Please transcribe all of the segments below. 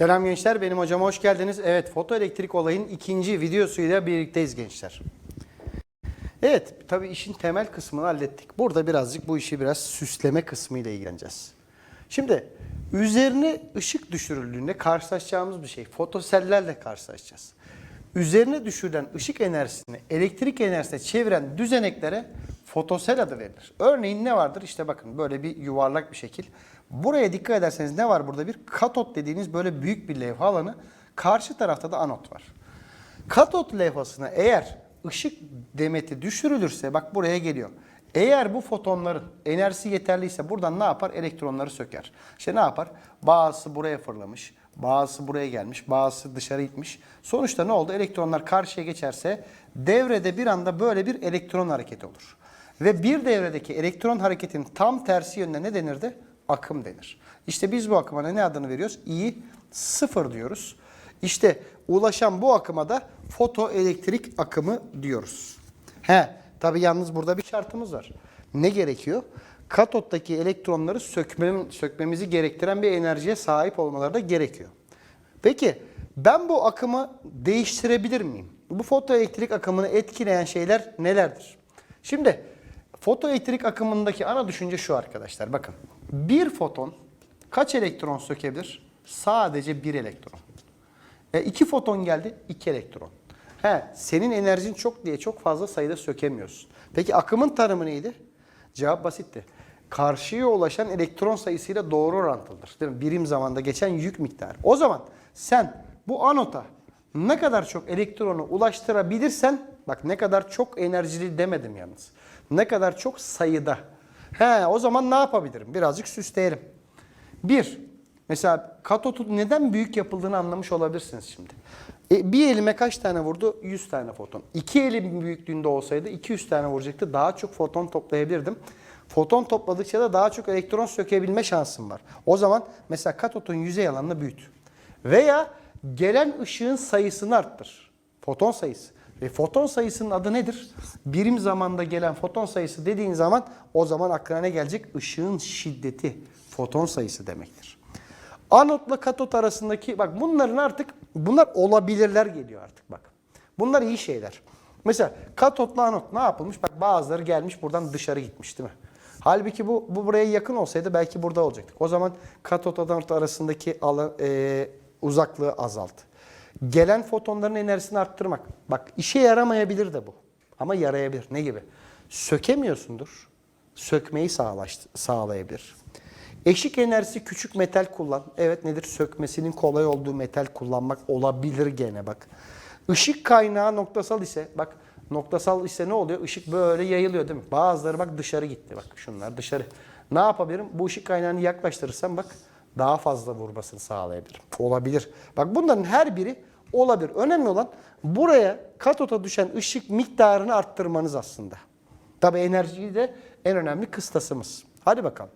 Selam gençler, benim hocama hoş geldiniz. Evet, fotoelektrik olayın ikinci videosuyla birlikteyiz gençler. Evet, tabii işin temel kısmını hallettik. Burada birazcık bu işi biraz süsleme kısmıyla ilgileneceğiz. Şimdi üzerine ışık düşürüldüğünde karşılaşacağımız bir şey. Fotosellerle karşılaşacağız. Üzerine düşürülen ışık enerjisini elektrik enerjisine çeviren düzeneklere fotosel adı verilir. Örneğin ne vardır? İşte bakın böyle bir yuvarlak bir şekil. Buraya dikkat ederseniz ne var burada? Bir katot dediğiniz böyle büyük bir levha alanı. Karşı tarafta da anot var. Katot levhasına eğer ışık demeti düşürülürse bak buraya geliyor. Eğer bu fotonların enerjisi yeterliyse buradan ne yapar? Elektronları söker. İşte ne yapar? Bazısı buraya fırlamış, bazısı buraya gelmiş, bazısı dışarı gitmiş. Sonuçta ne oldu? Elektronlar karşıya geçerse devrede bir anda böyle bir elektron hareketi olur. Ve bir devredeki elektron hareketinin tam tersi yönüne ne denirdi? Akım denir. İşte biz bu akıma ne adını veriyoruz? I sıfır diyoruz. İşte ulaşan bu akıma da fotoelektrik akımı diyoruz. He, tabi yalnız burada bir şartımız var. Ne gerekiyor? Katottaki elektronları sökmem, sökmemizi gerektiren bir enerjiye sahip olmaları da gerekiyor. Peki ben bu akımı değiştirebilir miyim? Bu fotoelektrik akımını etkileyen şeyler nelerdir? Şimdi fotoelektrik akımındaki ana düşünce şu arkadaşlar. Bakın bir foton kaç elektron sökebilir? Sadece bir elektron. E, iki foton geldi, iki elektron. He, senin enerjin çok diye çok fazla sayıda sökemiyorsun. Peki akımın tanımı neydi? Cevap basitti. Karşıya ulaşan elektron sayısıyla doğru orantılıdır. Değil mi? Birim zamanda geçen yük miktarı. O zaman sen bu anota ne kadar çok elektronu ulaştırabilirsen, bak ne kadar çok enerjili demedim yalnız. Ne kadar çok sayıda. He, o zaman ne yapabilirim? Birazcık süsleyelim. Bir, mesela katotun neden büyük yapıldığını anlamış olabilirsiniz şimdi. E, bir elime kaç tane vurdu? 100 tane foton. İki elim büyüklüğünde olsaydı 200 tane vuracaktı. Daha çok foton toplayabilirdim. Foton topladıkça da daha çok elektron sökebilme şansım var. O zaman mesela katotun yüzey alanını büyüt. Veya gelen ışığın sayısını arttır. Foton sayısı. Ve foton sayısının adı nedir? Birim zamanda gelen foton sayısı dediğin zaman o zaman aklına ne gelecek? Işığın şiddeti. Foton sayısı demektir. Anotla katot arasındaki bak bunların artık bunlar olabilirler geliyor artık bak. Bunlar iyi şeyler. Mesela katotla anot ne yapılmış? Bak bazıları gelmiş buradan dışarı gitmiş değil mi? Halbuki bu, bu buraya yakın olsaydı belki burada olacaktık. O zaman katot anot arasındaki alan, e, uzaklığı azalt. Gelen fotonların enerjisini arttırmak. Bak işe yaramayabilir de bu. Ama yarayabilir. Ne gibi? Sökemiyorsundur. Sökmeyi sağlayabilir. Eşik enerjisi küçük metal kullan. Evet nedir? Sökmesinin kolay olduğu metal kullanmak olabilir gene bak. Işık kaynağı noktasal ise bak noktasal ise ne oluyor? Işık böyle yayılıyor değil mi? Bazıları bak dışarı gitti bak şunlar dışarı. Ne yapabilirim? Bu ışık kaynağını yaklaştırırsam bak daha fazla vurmasını sağlayabilirim. Olabilir. Bak bunların her biri olabilir. Önemli olan buraya katota düşen ışık miktarını arttırmanız aslında. Tabi enerjiyi de en önemli kıstasımız. Hadi bakalım.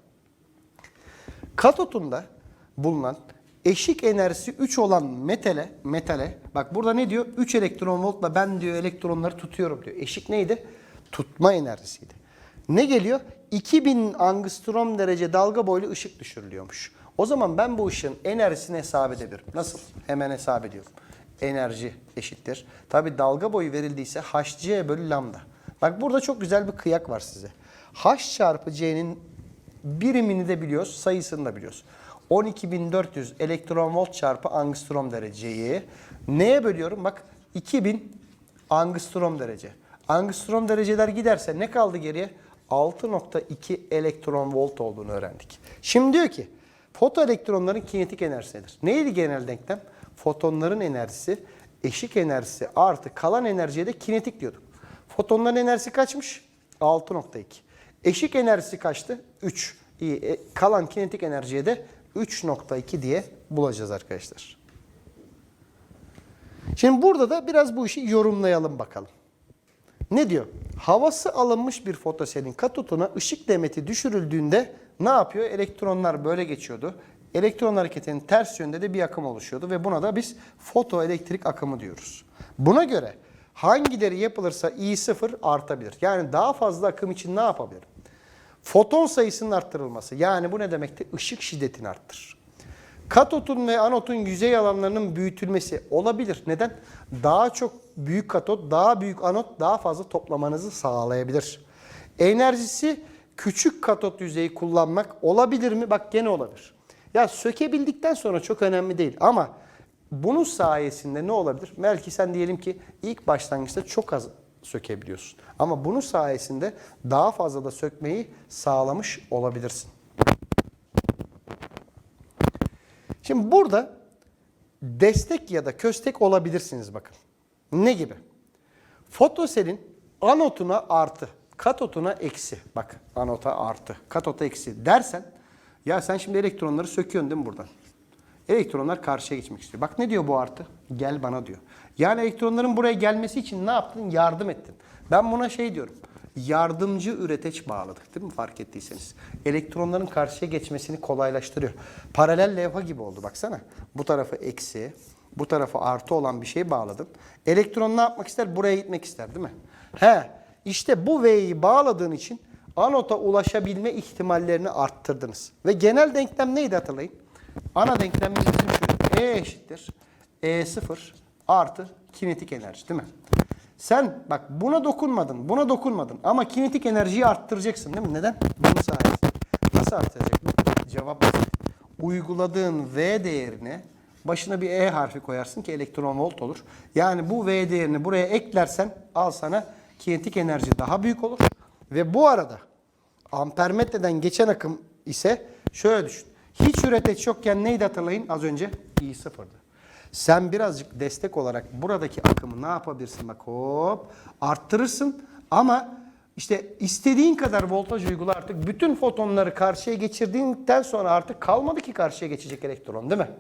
Katotunda bulunan eşik enerjisi 3 olan metale, metale bak burada ne diyor? 3 elektron voltla ben diyor elektronları tutuyorum diyor. Eşik neydi? Tutma enerjisiydi. Ne geliyor? 2000 angstrom derece dalga boylu ışık düşürülüyormuş. O zaman ben bu ışığın enerjisini hesap edebilirim. Nasıl? Hemen hesap ediyorum. Enerji eşittir. Tabi dalga boyu verildiyse hc bölü lambda. Bak burada çok güzel bir kıyak var size. h çarpı c'nin birimini de biliyoruz, sayısını da biliyoruz. 12.400 elektron volt çarpı angstrom dereceyi neye bölüyorum? Bak 2000 angstrom derece. Angstrom dereceler giderse ne kaldı geriye? 6.2 elektron volt olduğunu öğrendik. Şimdi diyor ki fotoelektronların kinetik enerjisi nedir? Neydi genel denklem? Fotonların enerjisi eşik enerjisi artı kalan enerjiye de kinetik diyorduk. Fotonların enerjisi kaçmış? 6.2. Eşik enerjisi kaçtı? 3. İyi. E, kalan kinetik enerjiye de 3.2 diye bulacağız arkadaşlar. Şimdi burada da biraz bu işi yorumlayalım bakalım. Ne diyor? Havası alınmış bir fotoselin katotuna ışık demeti düşürüldüğünde ne yapıyor? Elektronlar böyle geçiyordu. Elektron hareketinin ters yönde de bir akım oluşuyordu ve buna da biz fotoelektrik akımı diyoruz. Buna göre hangileri yapılırsa I0 artabilir. Yani daha fazla akım için ne yapabilirim? Foton sayısının arttırılması. Yani bu ne demekti? Işık şiddetini arttırır. Katotun ve anotun yüzey alanlarının büyütülmesi olabilir. Neden? Daha çok büyük katot, daha büyük anot daha fazla toplamanızı sağlayabilir. Enerjisi küçük katot yüzeyi kullanmak olabilir mi? Bak gene olabilir. Ya sökebildikten sonra çok önemli değil ama bunun sayesinde ne olabilir? Belki sen diyelim ki ilk başlangıçta çok az sökebiliyorsun. Ama bunun sayesinde daha fazla da sökmeyi sağlamış olabilirsin. Şimdi burada destek ya da köstek olabilirsiniz bakın. Ne gibi? Fotoselin anotuna artı, katotuna eksi. Bak anota artı, katota eksi dersen ya sen şimdi elektronları söküyorsun değil mi buradan? Elektronlar karşıya geçmek istiyor. Bak ne diyor bu artı? Gel bana diyor. Yani elektronların buraya gelmesi için ne yaptın? Yardım ettin. Ben buna şey diyorum. Yardımcı üreteç bağladık değil mi fark ettiyseniz? Elektronların karşıya geçmesini kolaylaştırıyor. Paralel levha gibi oldu baksana. Bu tarafı eksi, bu tarafı artı olan bir şey bağladın. Elektron ne yapmak ister? Buraya gitmek ister değil mi? He, işte bu V'yi bağladığın için anota ulaşabilme ihtimallerini arttırdınız. Ve genel denklem neydi hatırlayın? Ana denklemimiz bizim şu. E eşittir. E0 artı kinetik enerji değil mi? Sen bak buna dokunmadın, buna dokunmadın ama kinetik enerjiyi arttıracaksın değil mi? Neden? Bunun sayesinde. Nasıl arttıracaksın? Cevap basit. Uyguladığın V değerine başına bir E harfi koyarsın ki elektron volt olur. Yani bu V değerini buraya eklersen al sana kinetik enerji daha büyük olur. Ve bu arada ampermetreden geçen akım ise şöyle düşün. Hiç üreteç yokken neydi hatırlayın az önce? I sıfırdı. Sen birazcık destek olarak buradaki akımı ne yapabilirsin? Bak hop arttırırsın ama işte istediğin kadar voltaj uygula artık. Bütün fotonları karşıya geçirdiğinden sonra artık kalmadı ki karşıya geçecek elektron değil mi?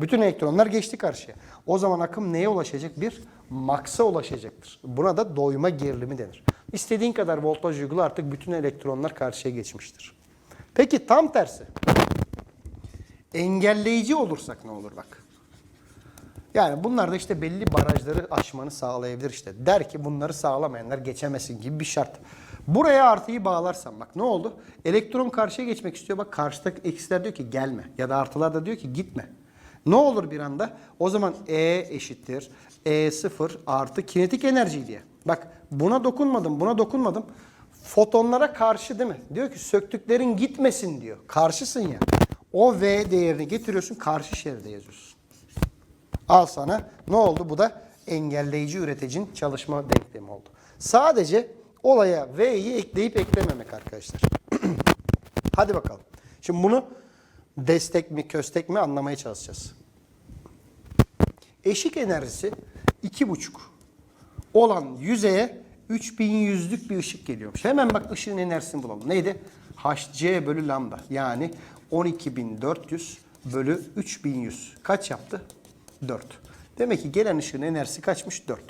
Bütün elektronlar geçti karşıya. O zaman akım neye ulaşacak? Bir maksa ulaşacaktır. Buna da doyma gerilimi denir. İstediğin kadar voltaj uygula artık bütün elektronlar karşıya geçmiştir. Peki tam tersi. Engelleyici olursak ne olur bak. Yani bunlar da işte belli barajları aşmanı sağlayabilir işte. Der ki bunları sağlamayanlar geçemesin gibi bir şart. Buraya artıyı bağlarsan bak ne oldu? Elektron karşıya geçmek istiyor. Bak karşıdaki eksiler diyor ki gelme. Ya da artılar da diyor ki gitme. Ne olur bir anda? O zaman E eşittir. E0 artı kinetik enerji diye. Bak buna dokunmadım, buna dokunmadım. Fotonlara karşı değil mi? Diyor ki söktüklerin gitmesin diyor. Karşısın ya. O V değerini getiriyorsun karşı şeride yazıyorsun. Al sana. Ne oldu? Bu da engelleyici üreticinin çalışma denklemi oldu. Sadece olaya V'yi ekleyip eklememek arkadaşlar. Hadi bakalım. Şimdi bunu destek mi köstek mi anlamaya çalışacağız. Eşik enerjisi 2,5 olan yüzeye 3100'lük bir ışık geliyormuş. Hemen bak ışığın enerjisini bulalım. Neydi? Hc bölü lambda. Yani 12400 bölü 3100. Kaç yaptı? 4. Demek ki gelen ışığın enerjisi kaçmış? 4.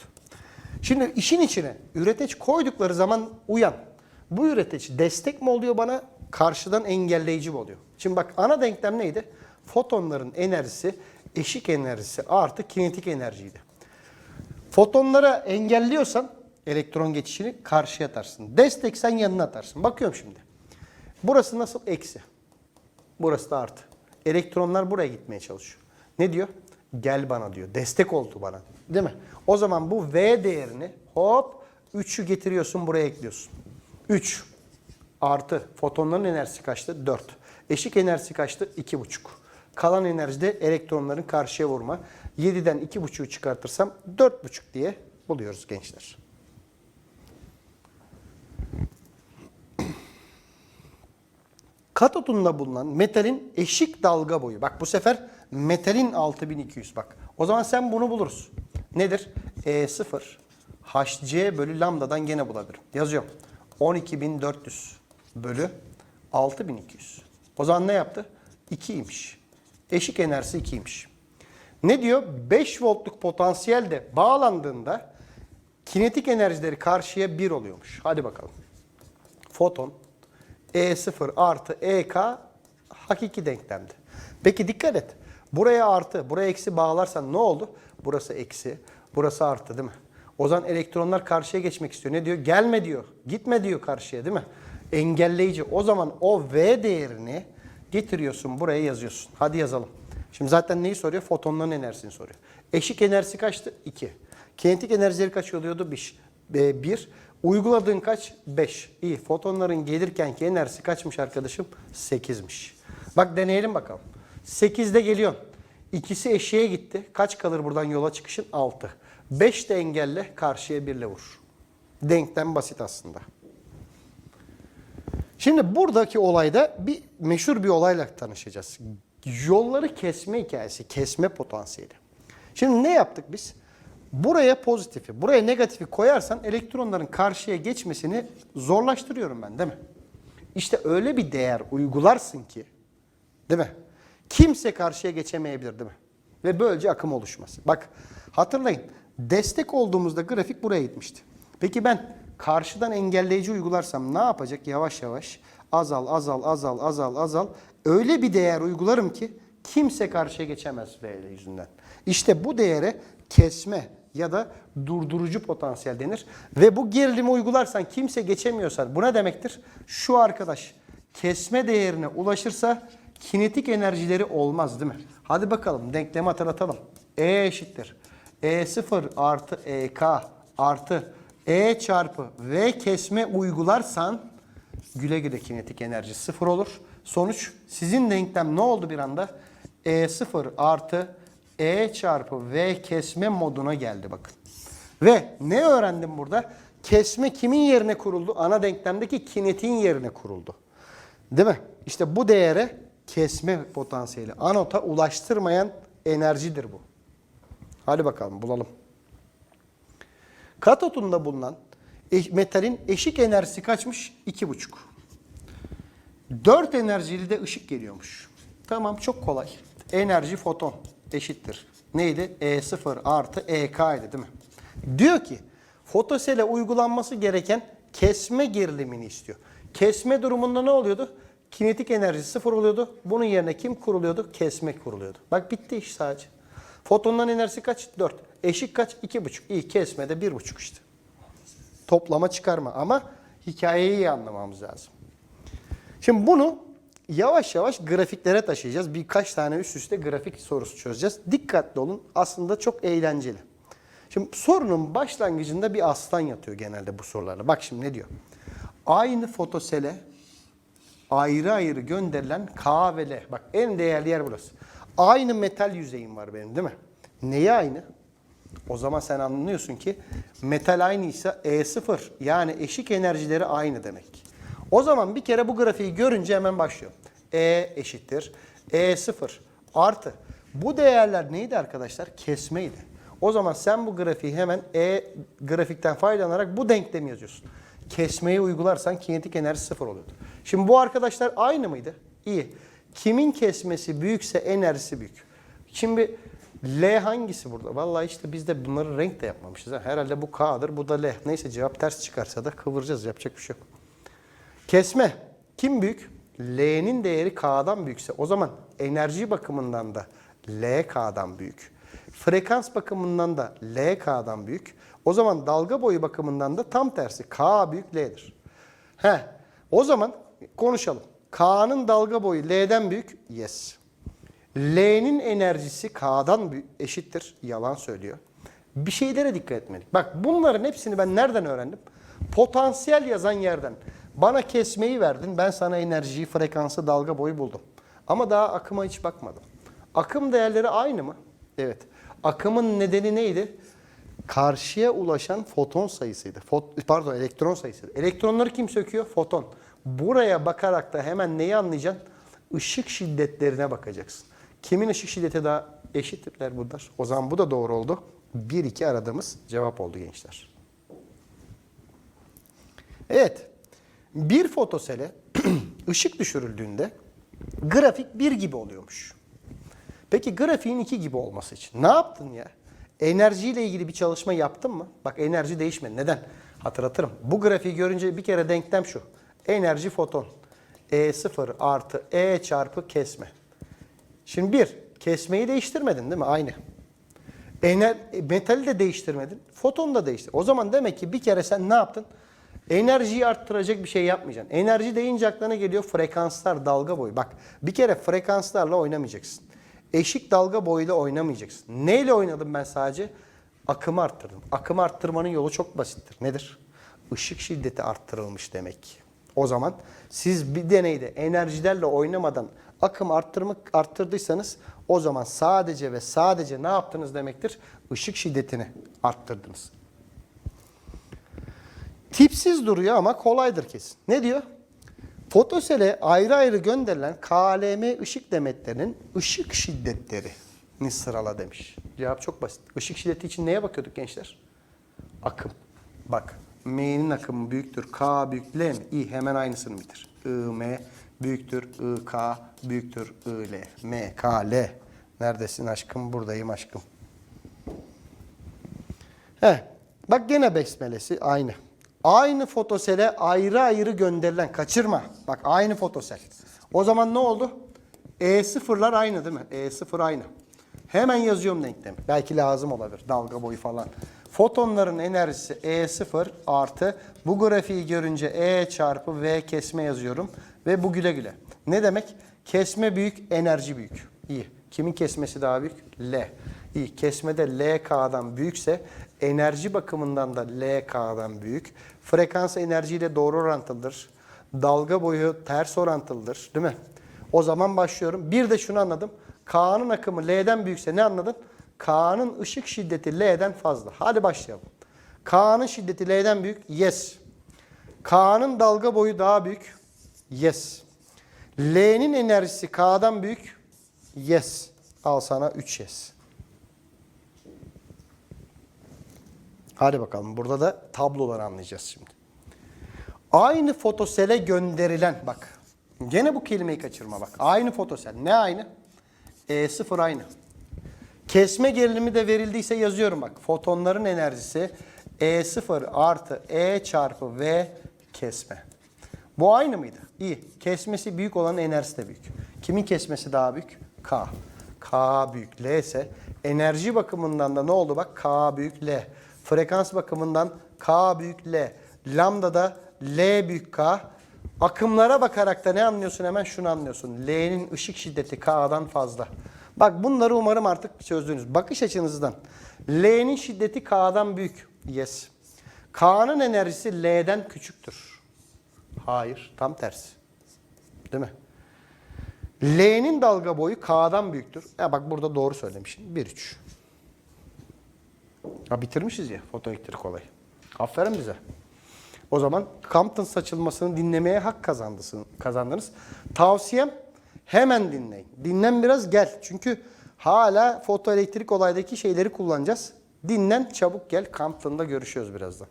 Şimdi işin içine üreteç koydukları zaman uyan. Bu üreteç destek mi oluyor bana? Karşıdan engelleyici mi oluyor? Şimdi bak ana denklem neydi? Fotonların enerjisi eşik enerjisi artı kinetik enerjiydi. Fotonlara engelliyorsan elektron geçişini karşıya atarsın. Destek sen yanına atarsın. Bakıyorum şimdi. Burası nasıl? Eksi. Burası da artı. Elektronlar buraya gitmeye çalışıyor. Ne diyor? Gel bana diyor. Destek oldu bana. Değil mi? O zaman bu V değerini hop 3'ü getiriyorsun buraya ekliyorsun. 3 artı fotonların enerjisi kaçtı? 4. Eşik enerjisi kaçtı? 2,5. Kalan enerji de elektronların karşıya vurma. 7'den 2,5'u çıkartırsam 4,5 diye buluyoruz gençler. Katotunda bulunan metalin eşik dalga boyu. Bak bu sefer metalin 6200 bak. O zaman sen bunu bulursun. Nedir? E0 Hc bölü lambdadan gene bulabilirim. Yazıyorum. 12400 bölü 6200. O zaman ne yaptı? 2'ymiş. Eşik enerjisi 2'ymiş. Ne diyor? 5 voltluk potansiyel de bağlandığında kinetik enerjileri karşıya 1 oluyormuş. Hadi bakalım. Foton E0 artı EK hakiki denklemdi. Peki dikkat et. Buraya artı, buraya eksi bağlarsan ne oldu? Burası eksi, burası artı değil mi? O zaman elektronlar karşıya geçmek istiyor. Ne diyor? Gelme diyor. Gitme diyor karşıya değil mi? Engelleyici. O zaman o V değerini getiriyorsun buraya yazıyorsun. Hadi yazalım. Şimdi zaten neyi soruyor? Fotonların enerjisini soruyor. Eşik enerjisi kaçtı? 2. Kinetik enerjileri kaç oluyordu? 1. 1. Uyguladığın kaç? 5. İyi. Fotonların gelirkenki enerjisi kaçmış arkadaşım? 8'miş. Bak deneyelim bakalım. 8'de geliyorsun. İkisi eşiğe gitti. Kaç kalır buradan yola çıkışın? 6. 5 de engelle karşıya 1 ile vur. Denklem basit aslında. Şimdi buradaki olayda bir meşhur bir olayla tanışacağız. Yolları kesme hikayesi, kesme potansiyeli. Şimdi ne yaptık biz? Buraya pozitifi, buraya negatifi koyarsan elektronların karşıya geçmesini zorlaştırıyorum ben değil mi? İşte öyle bir değer uygularsın ki, değil mi? Kimse karşıya geçemeyebilir değil mi? Ve böylece akım oluşmaz. Bak hatırlayın, destek olduğumuzda grafik buraya gitmişti. Peki ben karşıdan engelleyici uygularsam ne yapacak? Yavaş yavaş azal, azal, azal, azal, azal. Öyle bir değer uygularım ki kimse karşıya geçemez V yüzünden. İşte bu değere kesme ya da durdurucu potansiyel denir. Ve bu gerilimi uygularsan kimse geçemiyorsa bu ne demektir? Şu arkadaş kesme değerine ulaşırsa kinetik enerjileri olmaz değil mi? Hadi bakalım denklemi hatırlatalım. E eşittir. E0 artı EK artı E çarpı V kesme uygularsan güle güle kinetik enerji sıfır olur. Sonuç sizin denklem ne oldu bir anda? E0 artı E çarpı V kesme moduna geldi bakın. Ve ne öğrendim burada? Kesme kimin yerine kuruldu? Ana denklemdeki kinetiğin yerine kuruldu. Değil mi? İşte bu değere kesme potansiyeli. Anota ulaştırmayan enerjidir bu. Hadi bakalım bulalım. Katotunda bulunan e- metalin eşik enerjisi kaçmış? 2,5. 4 enerjili de ışık geliyormuş. Tamam çok kolay. Enerji foton eşittir. Neydi? E0 artı EK idi değil mi? Diyor ki fotosele uygulanması gereken kesme gerilimini istiyor. Kesme durumunda ne oluyordu? Kinetik enerji sıfır oluyordu. Bunun yerine kim kuruluyordu? Kesme kuruluyordu. Bak bitti iş sadece. Fotonların enerjisi kaç? 4. Eşik kaç? 2,5. İyi kesmede 1,5 işte. Toplama çıkarma ama hikayeyi iyi anlamamız lazım. Şimdi bunu yavaş yavaş grafiklere taşıyacağız. Birkaç tane üst üste grafik sorusu çözeceğiz. Dikkatli olun. Aslında çok eğlenceli. Şimdi sorunun başlangıcında bir aslan yatıyor genelde bu sorularla. Bak şimdi ne diyor? Aynı fotosele ayrı ayrı gönderilen K ve L. Bak en değerli yer burası. Aynı metal yüzeyim var benim değil mi? Neyi aynı? O zaman sen anlıyorsun ki metal aynıysa E0 yani eşik enerjileri aynı demek. O zaman bir kere bu grafiği görünce hemen başlıyor. E eşittir. E0 artı. Bu değerler neydi arkadaşlar? Kesmeydi. O zaman sen bu grafiği hemen E grafikten faydalanarak bu denklemi yazıyorsun. Kesmeyi uygularsan kinetik enerji sıfır oluyordu. Şimdi bu arkadaşlar aynı mıydı? İyi. Kimin kesmesi büyükse enerjisi büyük. Şimdi L hangisi burada? Vallahi işte biz de bunları renk de yapmamışız. ha. Herhalde bu K'dır, bu da L. Neyse cevap ters çıkarsa da kıvıracağız. Yapacak bir şey yok. Kesme. Kim büyük? L'nin değeri K'dan büyükse o zaman enerji bakımından da L K'dan büyük. Frekans bakımından da L K'dan büyük. O zaman dalga boyu bakımından da tam tersi K büyük L'dir. He. O zaman konuşalım. K'nın dalga boyu L'den büyük. Yes. L'nin enerjisi K'dan eşittir. Yalan söylüyor. Bir şeylere dikkat etmedik. Bak bunların hepsini ben nereden öğrendim? Potansiyel yazan yerden. Bana kesmeyi verdin. Ben sana enerjiyi, frekansı, dalga boyu buldum. Ama daha akıma hiç bakmadım. Akım değerleri aynı mı? Evet. Akımın nedeni neydi? Karşıya ulaşan foton sayısıydı. Fot- pardon elektron sayısıydı. Elektronları kim söküyor? Foton. Buraya bakarak da hemen neyi anlayacaksın? Işık şiddetlerine bakacaksın. Kimin ışık şiddeti daha eşittirler bunlar? O zaman bu da doğru oldu. 1-2 aradığımız cevap oldu gençler. Evet. Bir fotosele ışık düşürüldüğünde grafik 1 gibi oluyormuş. Peki grafiğin 2 gibi olması için ne yaptın ya? Enerjiyle ilgili bir çalışma yaptın mı? Bak enerji değişmedi. Neden? Hatırlatırım. Bu grafiği görünce bir kere denklem şu. Enerji foton. E0 artı E çarpı kesme. Şimdi bir, kesmeyi değiştirmedin değil mi? Aynı. Ener, e, metali de değiştirmedin. Foton da değişti. O zaman demek ki bir kere sen ne yaptın? Enerjiyi arttıracak bir şey yapmayacaksın. Enerji deyince aklına geliyor frekanslar, dalga boyu. Bak bir kere frekanslarla oynamayacaksın. Eşik dalga boyuyla oynamayacaksın. Neyle oynadım ben sadece? Akımı arttırdım. Akımı arttırmanın yolu çok basittir. Nedir? Işık şiddeti arttırılmış demek. O zaman siz bir deneyde enerjilerle oynamadan akım arttırmak arttırdıysanız o zaman sadece ve sadece ne yaptınız demektir? Işık şiddetini arttırdınız. Tipsiz duruyor ama kolaydır kesin. Ne diyor? Fotosele ayrı ayrı gönderilen KLM ışık demetlerinin ışık şiddetlerini sırala demiş. Cevap çok basit. Işık şiddeti için neye bakıyorduk gençler? Akım. Bak M'nin akımı büyüktür. K büyük L mi? İyi hemen aynısını bitir. I, M büyüktür. I, K büyüktür. I, L. M, K, L. Neredesin aşkım? Buradayım aşkım. He. Bak gene besmelesi aynı. Aynı fotosele ayrı ayrı gönderilen kaçırma. Bak aynı fotosel. O zaman ne oldu? E sıfırlar aynı değil mi? E sıfır aynı. Hemen yazıyorum denklemi. Belki lazım olabilir. Dalga boyu falan. Fotonların enerjisi E0 artı bu grafiği görünce E çarpı V kesme yazıyorum. Ve bu güle güle. Ne demek? Kesme büyük, enerji büyük. İyi. Kimin kesmesi daha büyük? L. İyi. Kesmede LK'dan büyükse enerji bakımından da LK'dan büyük. Frekans enerjiyle doğru orantılıdır. Dalga boyu ters orantılıdır. Değil mi? O zaman başlıyorum. Bir de şunu anladım. K'nın akımı L'den büyükse ne anladın? K'nın ışık şiddeti L'den fazla. Hadi başlayalım. K'nın şiddeti L'den büyük. Yes. K'nın dalga boyu daha büyük. Yes. L'nin enerjisi K'dan büyük. Yes. Al sana 3 yes. Hadi bakalım. Burada da tabloları anlayacağız şimdi. Aynı fotosele gönderilen bak. Gene bu kelimeyi kaçırma bak. Aynı fotosel. Ne aynı? E0 aynı. Kesme gerilimi de verildiyse yazıyorum bak. Fotonların enerjisi E0 artı E çarpı V kesme. Bu aynı mıydı? İyi. Kesmesi büyük olanın enerjisi de büyük. Kimin kesmesi daha büyük? K. K büyük L ise enerji bakımından da ne oldu bak? K büyük L. Frekans bakımından K büyük L. Lambda da L büyük K. Akımlara bakarak da ne anlıyorsun hemen şunu anlıyorsun. L'nin ışık şiddeti K'dan fazla. Bak bunları umarım artık çözdünüz. Bakış açınızdan. L'nin şiddeti K'dan büyük. Yes. K'nın enerjisi L'den küçüktür. Hayır, tam tersi. Değil mi? L'nin dalga boyu K'dan büyüktür. Ya bak burada doğru söylemişim. 1-3. Ha bitirmişiz ya fotoelektrik olayı. Aferin bize. O zaman Compton saçılmasını dinlemeye hak kazandısın, kazandınız. Tavsiyem hemen dinleyin. Dinlen biraz gel. Çünkü hala fotoelektrik olaydaki şeyleri kullanacağız. Dinlen çabuk gel. Compton'da görüşüyoruz birazdan.